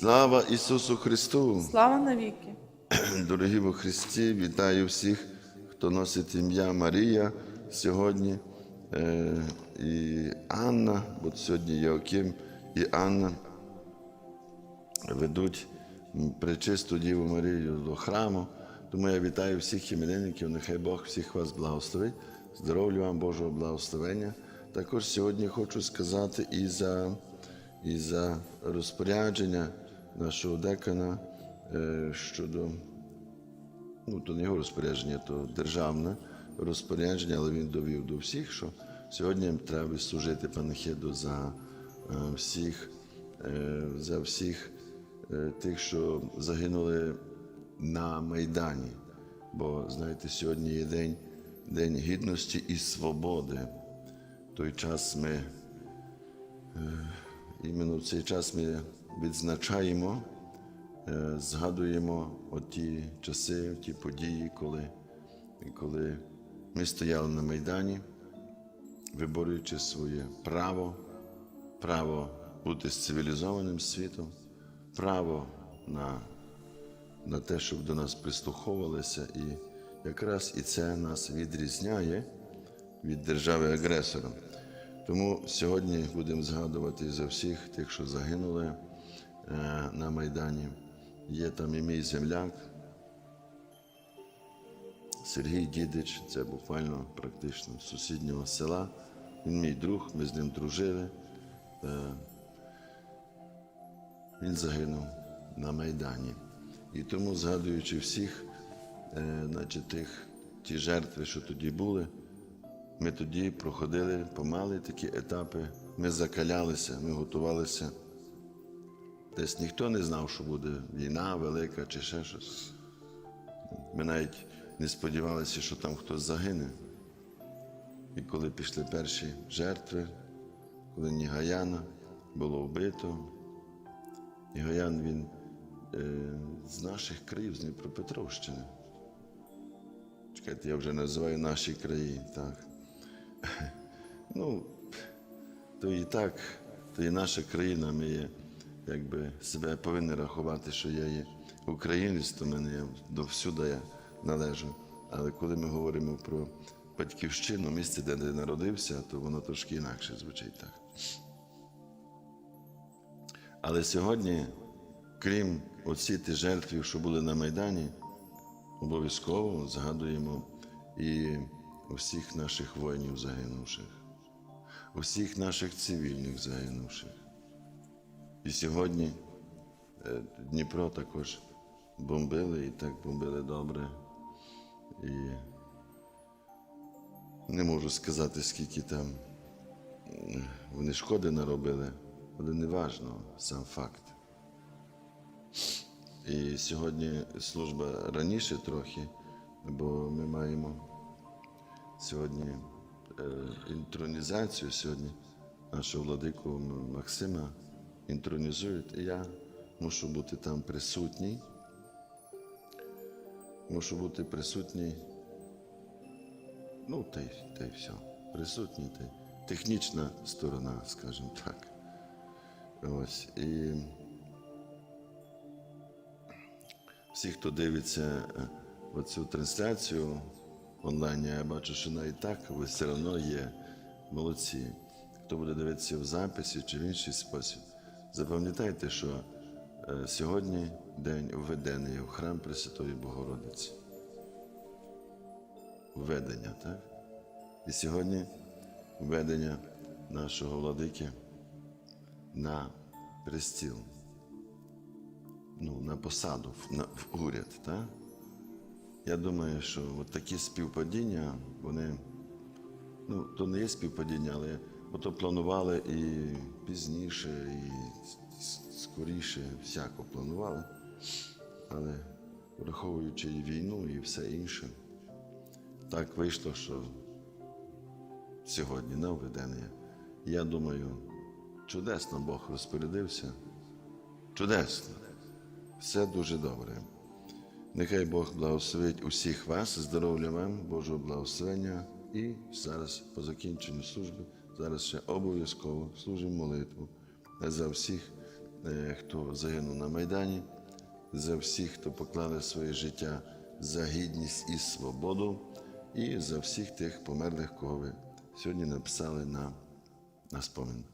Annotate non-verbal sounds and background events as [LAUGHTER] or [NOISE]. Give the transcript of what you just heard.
Слава Ісусу Христу! Слава навіки! Дорогі во Христі, вітаю всіх, хто носить ім'я Марія сьогодні. Е, і Анна, бо сьогодні Йоаким і Анна ведуть пречисту Діву Марію до храму. Тому я вітаю всіх іменинників, нехай Бог всіх вас благословить. Здоров'я вам Божого благословення. Також сьогодні хочу сказати і за, і за розпорядження нашого декана е, щодо ну, то не його розпорядження, то державне розпорядження, але він довів до всіх, що сьогодні треба служити панахиду за е, всіх, е, за всіх е, тих, що загинули на Майдані. Бо, знаєте, сьогодні є день, день гідності і свободи. В той час ми, іменно в цей час ми відзначаємо е, згадуємо оті часи, ті події, коли, коли ми стояли на Майдані, виборюючи своє право, право бути з цивілізованим світом, право на, на те, щоб до нас прислуховувалися. І якраз і це нас відрізняє від держави-агресора. Тому сьогодні будемо згадувати за всіх тих, що загинули на Майдані. Є там і мій земляк Сергій Дідич, це буквально практично з сусіднього села. Він мій друг, ми з ним дружили. Е, Він загинув на Майдані. І тому, згадуючи всіх, е, значить, тих, ті жертви, що тоді були, ми тоді проходили помали такі етапи. Ми закалялися, ми готувалися. Десь ніхто не знав, що буде війна велика чи ще щось. Ми навіть не сподівалися, що там хтось загине. І коли пішли перші жертви, коли Нігаяна було вбито, Нігаян він е, з наших країв, з Дніпропетровщини. Чекайте, я вже називаю наші краї, так. [LAUGHS] Ну, то і так, то і наша країна, ми є, якби себе повинні рахувати, що я є українець, то мене я довсюди я належу. Але коли ми говоримо про батьківщину, місце, де я народився, то воно трошки інакше звучить так. Але сьогодні, крім оці ті жертвів, що були на Майдані, обов'язково згадуємо і усіх наших воїнів загинувших, усіх наших цивільних загинувших. І сьогодні е, Дніпро також бомбили і так бомбили добре. І не можу сказати, скільки там вони шкоди наробили, але не важно сам факт. І сьогодні служба раніше трохи, бо ми маємо сьогодні е, інтронізацію сьогодні нашого владику Максима інтронізують, і я мушу бути там присутній. Мушу бути присутній. Ну, та й, та й все. Присутній та й технічна сторона, скажімо так. Ось. І всі, хто дивиться е, оцю трансляцію онлайн, я бачу, що навіть так ви все одно є молодці. Хто буде дивитися в записі чи в інший спосіб, запам'ятайте, що е, сьогодні день введення в храм Пресвятої Богородиці. Введення, так? І сьогодні введення нашого владики на престіл, ну, на посаду, на, в уряд. Так? Я думаю, що от такі співпадіння, вони, ну, то не є співпадіння, але ото планували і пізніше, і скоріше, всяко планували. Але враховуючи і війну, і все інше, так вийшло, що сьогодні на введення. Я думаю, чудесно Бог розпорядився. Чудесно. Все дуже добре. Нехай Бог благословить усіх вас, здоров'я вам, Божого благословення. І зараз, по закінченню служби, зараз ще обов'язково служимо молитву за всіх е, хто загинув на Майдані, за всіх, хто поклали своє життя за гідність і свободу, і за всіх тих померлих, кого ви сьогодні написали на, на спомин.